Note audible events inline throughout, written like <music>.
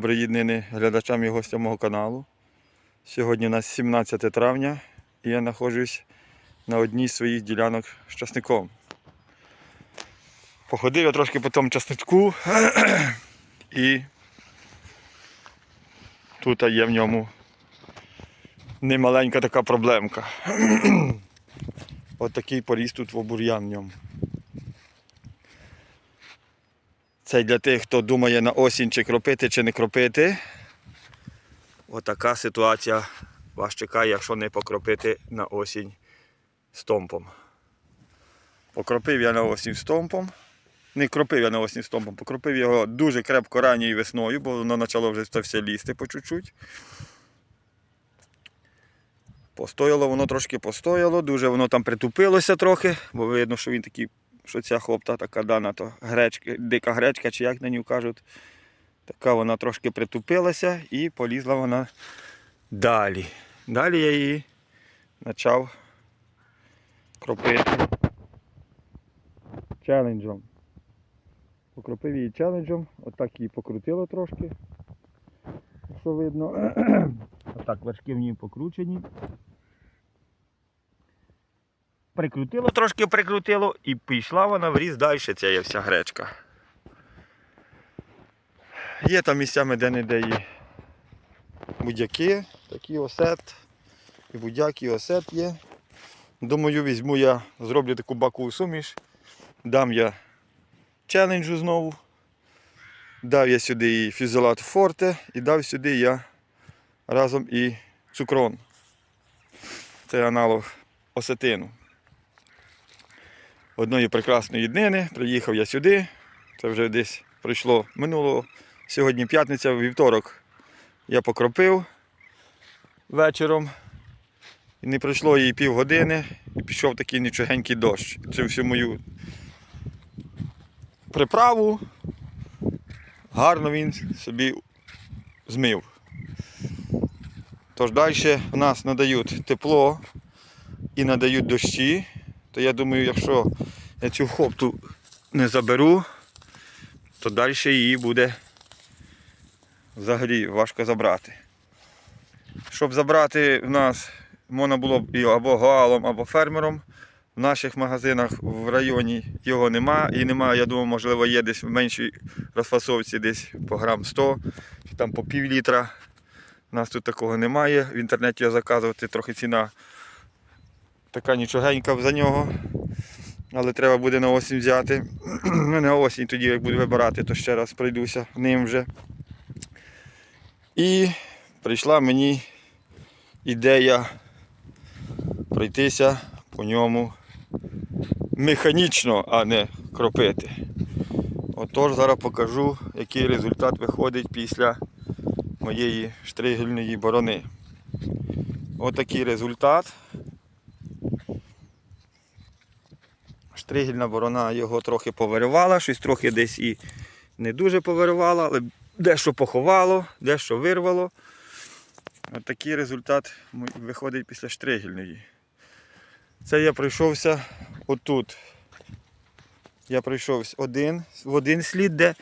Доброї днини глядачам і гостям мого каналу. Сьогодні у нас 17 травня і я знаходжусь на одній з своїх ділянок з часником. Походив я трошки по тому часничку <clears throat> і тут є в ньому немаленька така проблемка. <clears throat> От такий поріс тут в бур'ян в ньому. Це для тих, хто думає на осінь, чи кропити, чи не кропити. Отака ситуація вас чекає, якщо не покропити на осінь стомпом. Покропив я на осінь стомпом. Не кропив я на осінь стомпом, покропив його дуже крепко ранньою весною, бо воно почало вже це все лізти по чуть-чуть. Постояло воно трошки постояло, дуже воно там притупилося трохи, бо видно, що він такий, що ця хлопта така дана, то гречка, дика гречка, чи як на нього кажуть. Така вона трошки притупилася і полізла вона далі. Далі я її почав кропити челенджем. Покропив її челенджем, отак її покрутило трошки. Якщо видно. <clears throat> Отак вершки в ній покручені. Прикрутило, трошки прикрутило і пішла вона в різ далі, ця є вся гречка. Є там місцями де-не-де і будяки, такі осет, і будяк, і осет є. Думаю, візьму я, зроблю таку бакову суміш, дам я челенджу знову. Дав я сюди і фізолат форте і дав сюди я разом і цукрон. Це аналог осетину. Одної прекрасної днини приїхав я сюди. Це вже десь пройшло минулого. Сьогодні п'ятниця, вівторок я покропив вечором. І не пройшло їй півгодини і пішов такий нічогенький дощ. Цю всю мою приправу гарно він собі змив. Тож далі в нас надають тепло і надають дощі, то я думаю, якщо я цю хопту не заберу, то далі її буде взагалі важко забрати. Щоб забрати в нас можна було б і або галом, або фермером. В наших магазинах в районі його нема і немає, я думаю, можливо, є десь в меншій розфасовці десь по грам 100 чи там по пів літра. У нас тут такого немає. В інтернеті його заказувати трохи ціна така нічогенька за нього. Але треба буде на осінь взяти. <clears throat> Ну, на осінь тоді, як буду вибирати, то ще раз пройдуся ним вже. І прийшла мені ідея пройтися по ньому механічно, а не кропити. Отож, зараз покажу, який результат виходить після моєї штригельної борони. Отакий результат. Штригельна борона його трохи повиривала, щось трохи десь і не дуже повиривала, але дещо поховало, дещо вирвало. Отакий результат виходить після штригельної. Це я пройшовся отут. Я пройшовся один, в один слід, де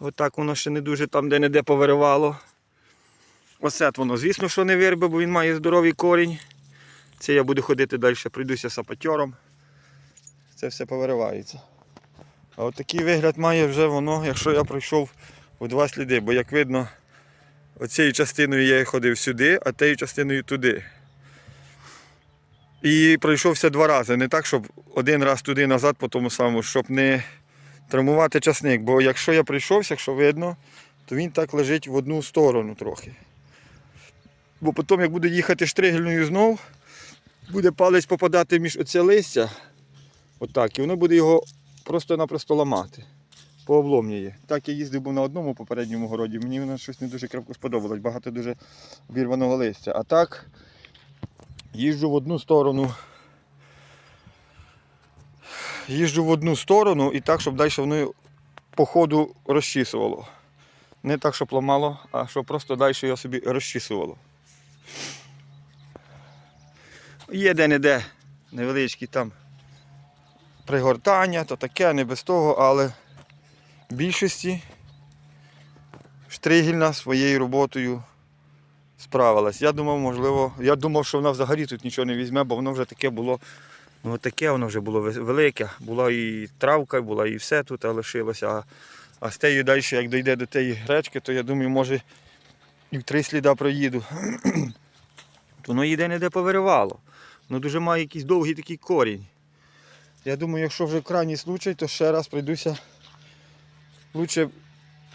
отак воно ще не дуже там де-не-де повиривало. Осет воно, звісно, що не вирбе, бо він має здоровий корінь. Це я буду ходити далі, пройдуся сапатьором. Це все повиривається. А от такий вигляд має вже воно, якщо я пройшов у два сліди, бо як видно, оцією частиною я ходив сюди, а тією частиною туди. І пройшовся два рази. Не так, щоб один раз туди назад по тому самому, щоб не травмувати часник. Бо якщо я прийшовся, якщо видно, то він так лежить в одну сторону трохи. Бо потім, як буду їхати штригельною знов, буде палець попадати між оце листя. Отак, і воно буде його просто-напросто ламати. По обломніє. Так я їздив був на одному попередньому городі, мені воно щось не дуже крепко сподобалось, багато дуже обірваного листя. А так їжджу в одну сторону. Їжджу в одну сторону і так, щоб далі воно по ходу розчісувало. Не так, щоб ламало, а щоб просто далі його собі розчісувало. Є де-не-де невеличкі там пригортання, то таке, не без того, але в більшості Штригільна своєю роботою справилась. Я думав, можливо, я думав, що вона взагалі тут нічого не візьме, бо воно вже таке було. Ну, таке воно вже було велике. Була і травка, була і все тут лишилося. А, а з тею далі, як дійде до тієї гречки, то я думаю, може і в три сліда проїду. <clears throat> воно їде не де повиривало. Воно дуже має якийсь довгий такий корінь. Я думаю, якщо вже крайній случай, то ще раз пройдуся. Лучше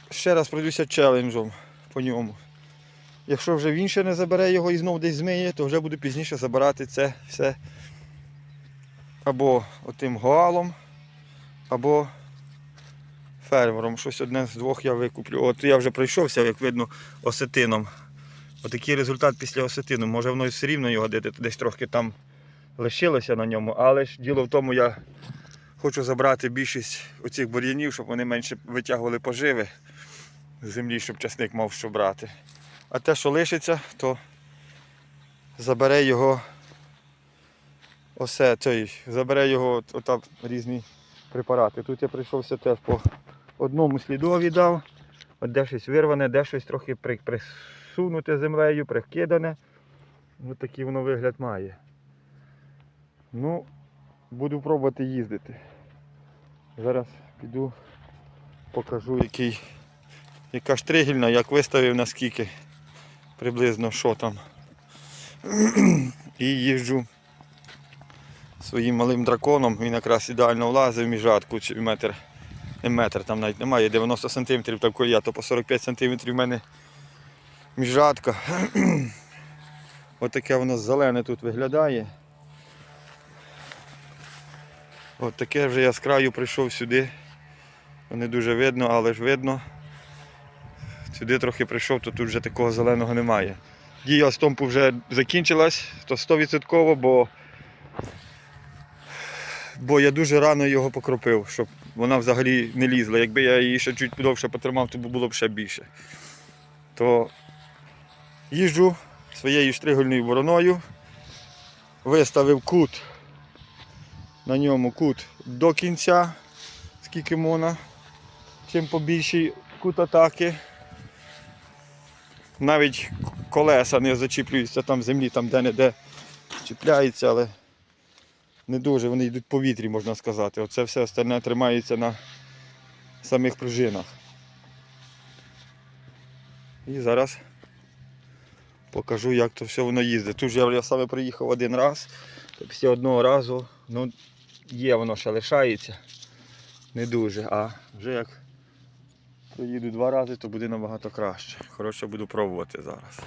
ще раз пройдуся челенджем по ньому. Якщо вже він ще не забере його і знов десь змиє, то вже буду пізніше забирати це все або отим гоалом, або фермером. Щось одне з двох я викуплю. От я вже пройшовся, як видно, осетином. Отакий результат після осетину. Може воно все рівно його де- десь трохи там лишилося на ньому, але ж діло в тому, я хочу забрати більшість оцих бур'янів, щоб вони менше витягували поживи з землі, щоб часник мав що брати. А те, що лишиться, то забере його осе, цей, забере його от- різні препарати. Тут я прийшовся теж по одному слідові дав. От де щось вирване, де щось трохи присунуте землею, прикидане. Ось такий воно вигляд має. Ну, буду пробувати їздити. Зараз піду, покажу, який, яка штригельна, як виставив наскільки приблизно що там. І їжджу своїм малим драконом. Він якраз ідеально влазив в міжатку метр. Не метр, там навіть немає, 90 см такої я, то по 45 см в мене міжатка. <clears throat> Отаке воно зелене тут виглядає. От таке вже я з краю прийшов сюди. Не дуже видно, але ж видно. Сюди трохи прийшов, то тут вже такого зеленого немає. Дія стомпу вже закінчилась, то 100%, бо, бо я дуже рано його покропив, щоб вона взагалі не лізла. Якби я її ще чуть довше потримав, то було б ще більше. То їжджу своєю штригольною вороною, виставив кут на ньому кут до кінця, скільки можна, чим побільший кут атаки. Навіть колеса не зачіплюються там в землі, там де-не-де чіпляються, але не дуже, вони йдуть в повітрі, можна сказати. Оце все остальне тримається на самих пружинах. І зараз покажу, як то все воно їздить. Тут я саме приїхав один раз, після одного разу, ну, є воно ще лишається. Не дуже, а вже як проїду два рази, то буде набагато краще. Коротше, буду пробувати зараз.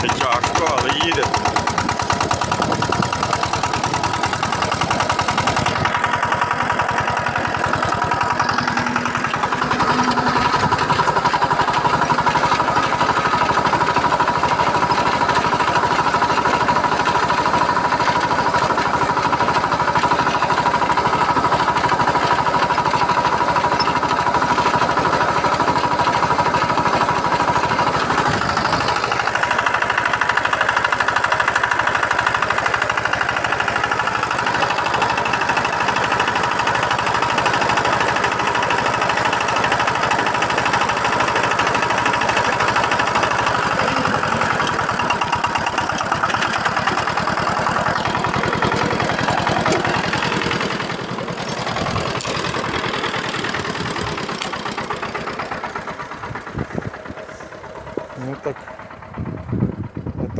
Трохи тяжко, але їде.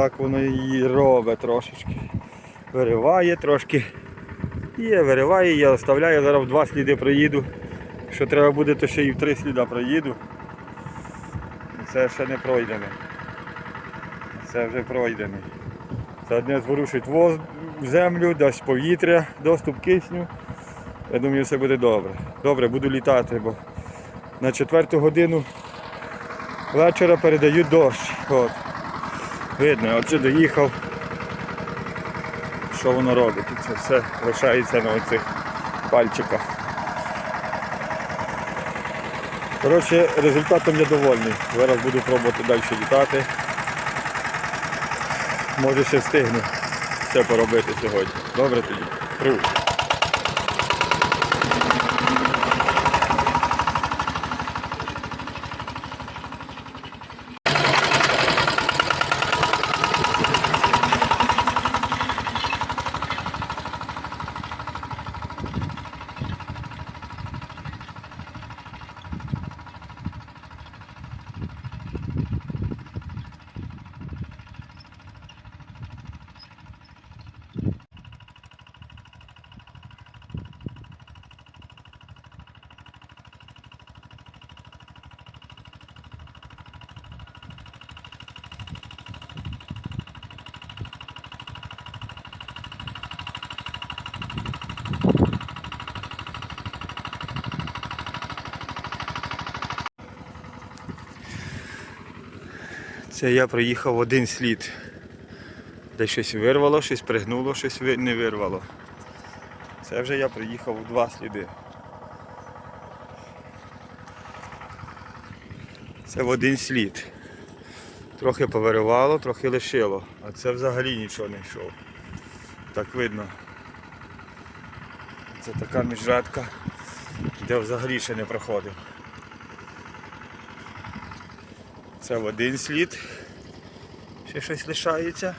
Отак воно її робить трошечки. Вириває трошки. Є, вириває, я оставляю, зараз в два сліди проїду. Що треба буде, то ще і в три сліда проїду. Це ще не пройдене. Це вже пройдений. Це одне зворушить воз землю, дасть повітря, доступ кисню. Я думаю, все буде добре. Добре, буду літати, бо на четверту годину вечора передають дощ. От. Видно, оце доїхав. Що воно робить? Це все лишається на оцих пальчиках. Коротше, результатом я довольний. Зараз буду пробувати далі літати. Може ще встигну все поробити сьогодні. Добре тоді. Привіт. Це я проїхав один слід. Де щось вирвало, щось пригнуло, щось не вирвало. Це вже я проїхав у два сліди. Це в один слід. Трохи повиривало, трохи лишило, а це взагалі нічого не йшов. Так видно. Це така міжратка, де взагалі ще не проходив. Це в один слід. Ще щось лишається.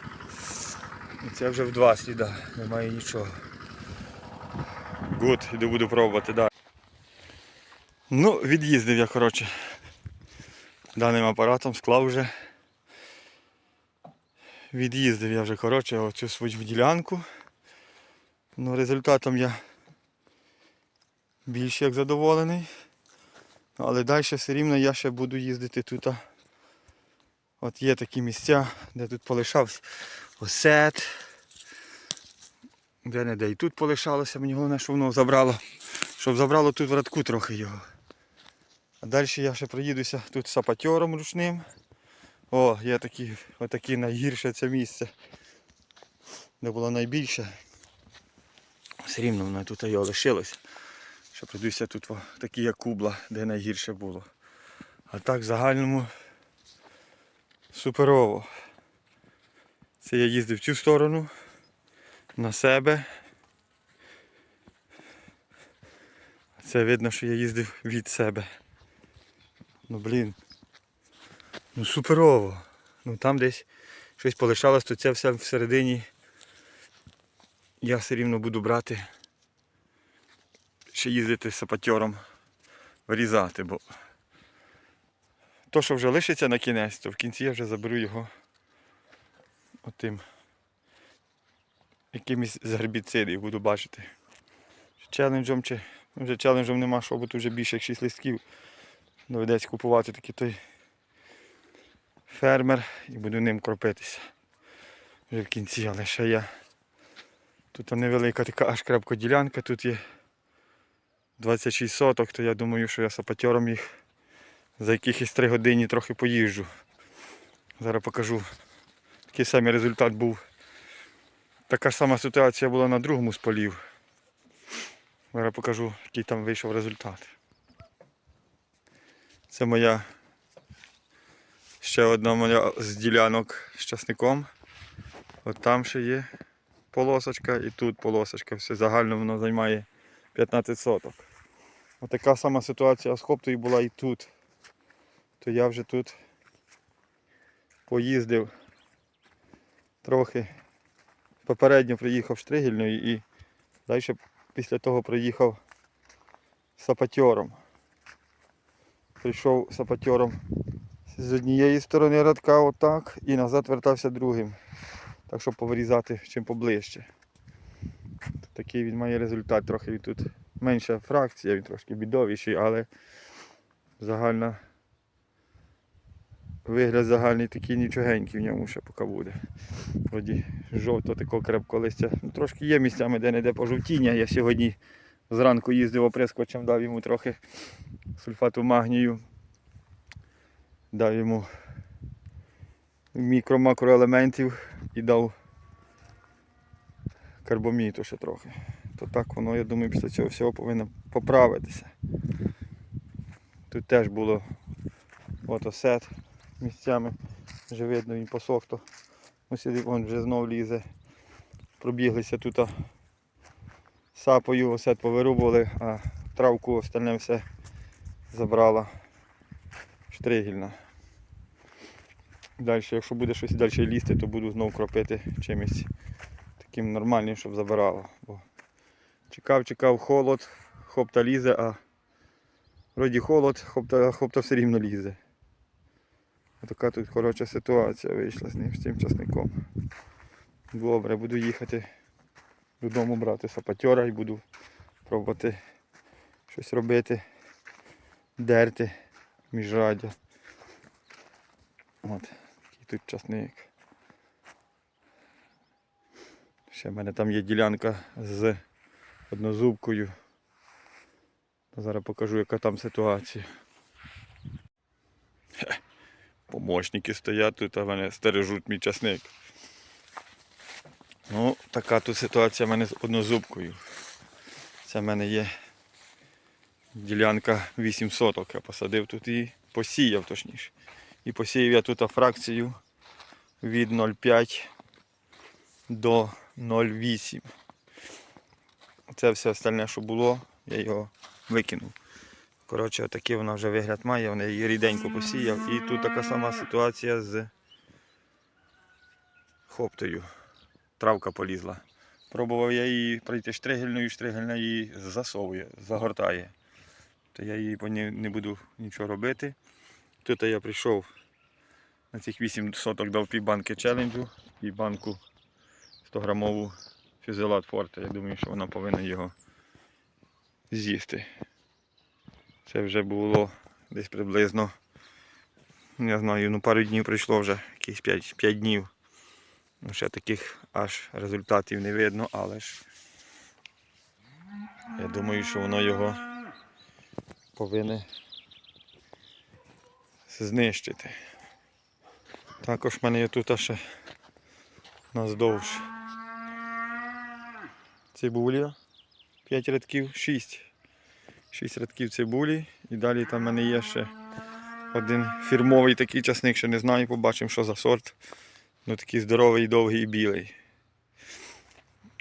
І це вже в два сліда, немає нічого. Гуд, іду буду пробувати далі. Ну, від'їздив я, коротше. Даним апаратом склав вже. Від'їздив я вже, коротше, оцю свою ділянку. Ну, результатом я більш як задоволений. Але далі все рівно я ще буду їздити тут. От є такі місця, де тут полишався осет. Де не де і тут полишалося, мені головне, що воно забрало. Щоб забрало тут в радку трохи його. А далі я ще проїдуся тут сапатером ручним. О, є такі, отакі найгірше це місце. Де було найбільше. Все рівно воно тут його лишилося. Ще пройдуся тут такі як кубла, де найгірше було. А так в загальному суперово. Це я їздив в цю сторону на себе. Це видно, що я їздив від себе. Ну блін. Ну суперово. Ну там десь щось полишалось, то це все всередині. Я все рівно буду брати. Ще їздити з сапатером вирізати, бо то, що вже лишиться на кінець, то в кінці я вже заберу його отим якимось з гербіцидів буду бачити. Челенджом чи ну, вже челенджом нема, що, бо тут вже більше як 6 листків. Доведеться купувати такий той фермер і буду ним кропитися. Вже в кінці, але ще я. Тут невелика така аж крепка ділянка, тут є 26 соток, то я думаю, що я сапатером їх за якихось 3 години трохи поїжджу. Зараз покажу. Такий самий результат був. Така ж сама ситуація була на другому з полів. Зараз покажу, який там вийшов результат. Це моя ще одна моя з ділянок з часником. От там ще є полосочка і тут полосочка. Все загально воно займає 15 соток. Отака сама ситуація з хоптою була і тут. То я вже тут поїздив трохи. Попередньо приїхав Штригільною і далі після того приїхав сапатером. Прийшов сапатером з однієї сторони радка отак і назад вертався другим. Так щоб повирізати чим поближче. Такий він має результат. Трохи тут менша фракція, він трошки бідовіший, але загальна вигляд загальний такий нічогенький в ньому ще поки буде. Вроді жовто такого крепкого листя. Ну, трошки є місцями, де не де пожовтіння. Я сьогодні зранку їздив оприскувачем, дав йому трохи сульфату магнію. Дав йому мікро-макроелементів і дав карбоміту ще трохи. То так воно, я думаю, після цього всього повинно поправитися. Тут теж було отосет місцями. Вже видно, він посох, то сюди вон вже знов лізе. Пробіглися тут сапою, осет повирубували, а травку остальне все забрала штригільна. Далі, якщо буде щось далі лізти, то буду знову кропити чимось таким нормальним, щоб забирало. Бо чекав, чекав холод, хопта лізе, а вроді холод, хопта, хопта все рівно лізе. Така тут коротша ситуація вийшла з ним, з цим часником. Добре, буду їхати додому брати сапатьора і буду пробувати щось робити, дерти міжрадя. От, такий тут часник. Ще в мене там є ділянка з однозубкою. Зараз покажу, яка там ситуація. Помощники стоять тут, а мене стережуть мій часник. Ну, така тут ситуація в мене з однозубкою. Це в мене є ділянка 8 соток. Я посадив тут і посіяв точніше. І посіяв я тут фракцію від 0,5 до 0,8. Це все остальне, що було, я його викинув. Коротше, отакий вона вже вигляд має, вона її ріденько посіяв. І тут така сама ситуація з хоптою. Травка полізла. Пробував я її пройти штригельною, штригельна її засовує, загортає. То я її не буду нічого робити. Тут я прийшов на цих 8 соток дав пів банки челенджу і банку 100 грамову фюзелат форте. Я думаю, що вона повинна його з'їсти. Це вже було десь приблизно, не знаю, ну пару днів пройшло вже, якихось 5, 5 днів. Ну, ще таких аж результатів не видно, але ж я думаю, що воно його повинне знищити. Також в мене є тут ще наздовж цибуля. 5 рядків, 6. 6 рядків цибулі. І далі там в мене є ще один фірмовий такий часник, ще не знаю, побачимо, що за сорт. Ну такий здоровий, довгий і білий.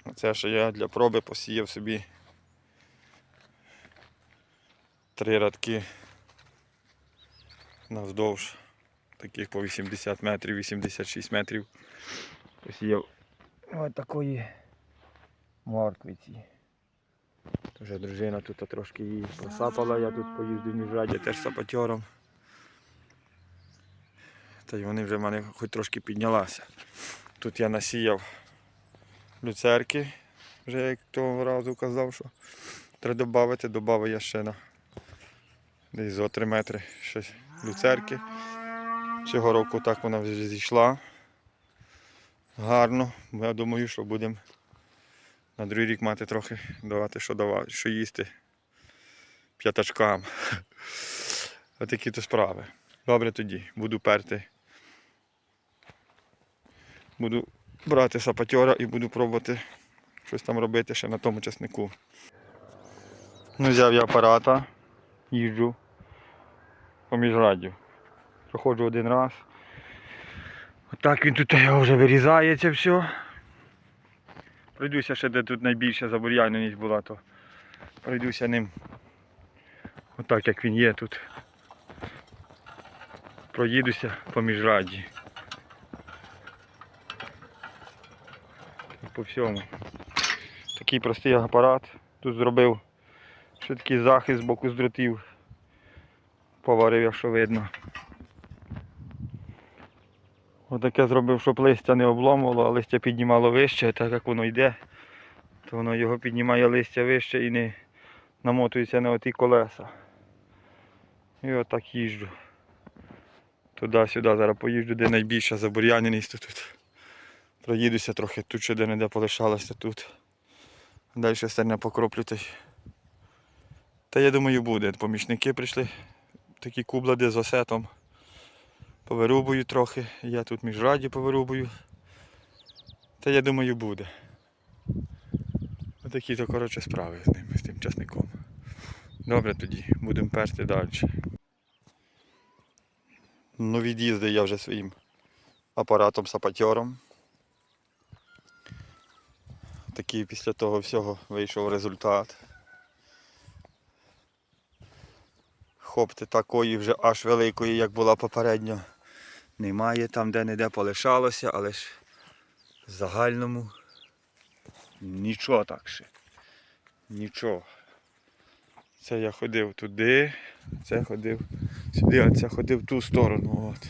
Оце ще я для проби посіяв собі три рядки навздовж таких по 80 метрів, 86 метрів. Посіяв ось такої морквиці. Вже дружина тут трошки її посапала, я тут поїздив міжраді теж сапатьором. Та й вони вже в мене хоч трошки піднялася. Тут я насіяв люцерки, вже як того разу казав, що треба додати, додав я ще на десь зо 3 метри ще люцерки. Цього року так вона вже зійшла гарно. Я думаю, що будемо на другий рік мати трохи давати, що давати, що їсти п'ятачкам. <laughs> Отакі то справи. Добре тоді, буду перти. Буду брати сапатьора і буду пробувати щось там робити ще на тому часнику. Ну, взяв я апарата, їжджу по міжраддю. Проходжу один раз. Отак він тут вже вирізає це все. Пройдуся ще де тут найбільша забур'яйненість була, то пройдуся ним. Отак як він є тут. Проїдуся по міжраді. По всьому. Такий простий апарат. Тут зробив ще такий захист з боку з дротів. Поварив, якщо видно. Отаке зробив, щоб листя не обломувало, а листя піднімало вище, так як воно йде, то воно його піднімає листя вище і не намотується на оті колеса. І отак їжджу. Туди-сюди, зараз поїжджу, де найбільша забур'яненість, тут. Проїдуся трохи тут, ще де не де полишалося тут. Далі стерне покроплю та. Я думаю буде. Помічники прийшли, такі кублади з осетом. Повирубую трохи, я тут міжраді повирубую. Та я думаю буде. Отакі то коротше справи з ним, з тим часником. Добре тоді, будемо перти далі. Ну, від'їздив я вже своїм апаратом сапатьором. Такий після того всього вийшов результат. Хопти такої вже аж великої, як була попередньо, немає. Там де-не-де полишалося, але ж в загальному нічого так ще. Нічого. Це я ходив туди, це ходив сюди, а це ходив в ту сторону. От.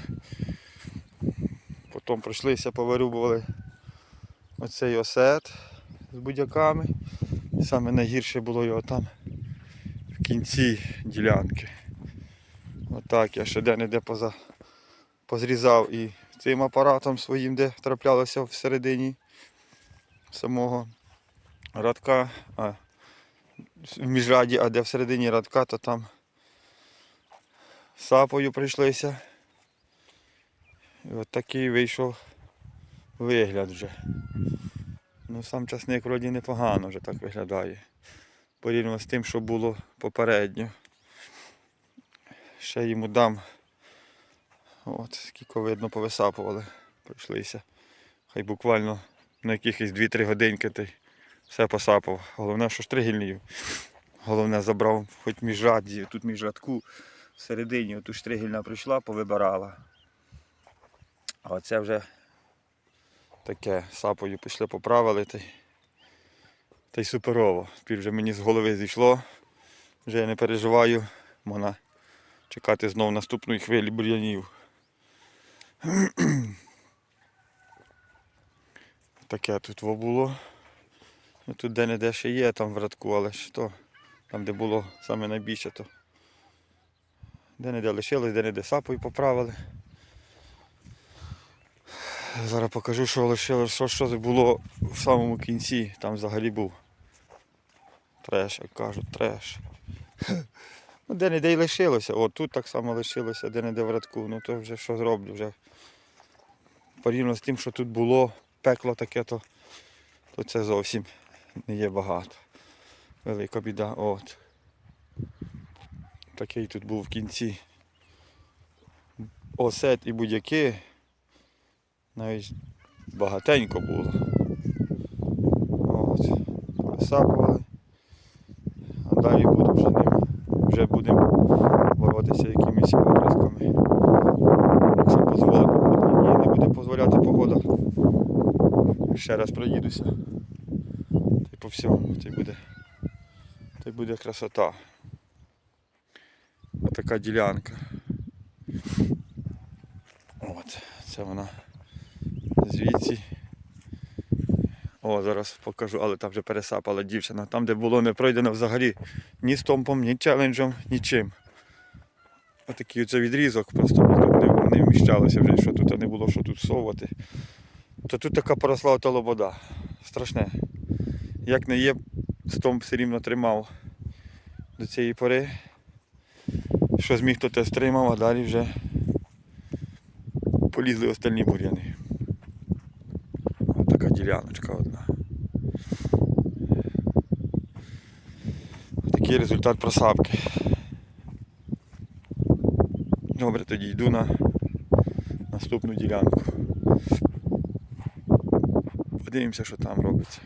Потім пройшлися, повирубували оцей осет з будяками. Саме найгірше було його там в кінці ділянки. Отак я ще де-не-де поза... позрізав і цим апаратом своїм, де траплялося всередині самого радка, а в міжраді, а де всередині радка, то там сапою прийшлися. І от такий вийшов вигляд вже. Ну сам часник вроді непогано вже так виглядає. Порівняно з тим, що було попередньо. Ще йому дам. От, скільки видно повисапували, пройшлися. Хай буквально на якихось 2-3 годинки ти все посапав. Головне, що штригельнію. Головне забрав хоч між радді, тут між радку всередині, отут штригельна прийшла, повибирала. А оце вже таке сапою пішли, поправили та й, та й суперово. Тепер вже мені з голови зійшло. Вже я не переживаю, можна чекати знову наступної хвилі бур'янів. <clears throat> Таке тут було. Ну, тут де-не-де ще є там в радку, але то, там де було саме найбільше, то де-не-де лишилось, де-не-де сапою поправили. Зараз покажу, що лишилось, що, що було в самому кінці, там взагалі був. Треш, як кажуть, треш. Ну, де-не-де й лишилося. О, тут так само лишилося, де-не-де в радку. Ну то вже що зроблю вже. Порівняно з тим, що тут було пекло таке, то, то це зовсім не є багато. Велика біда. От. Такий тут був в кінці. Осет і будь-які. Навіть багатенько було. От. Висапували. А далі буду вже ним. Вже будемо боротися якимись оприсками. Якщо дозволить погода. Ні, не буде дозволяти погода. Ще раз проїдуся. Та й по всьому. Та й буде. Та й буде красота. Отака ділянка. От, це вона звідси. О, зараз покажу, але там вже пересапала дівчина. Там, де було не пройдено взагалі ні стомпом, ні челенджем, нічим. Отакий оце відрізок, просто не, не вміщалося вже, що тут не було, що тут совувати. То тут така поросла ота лобода. Страшне. Як не є, стомп все рівно тримав до цієї пори. Що зміг, то те стримав, а далі вже полізли остальні бур'яни. Діляночка одна. Такий результат просапки. Добре, тоді йду на наступну ділянку. Подивимося, що там робиться.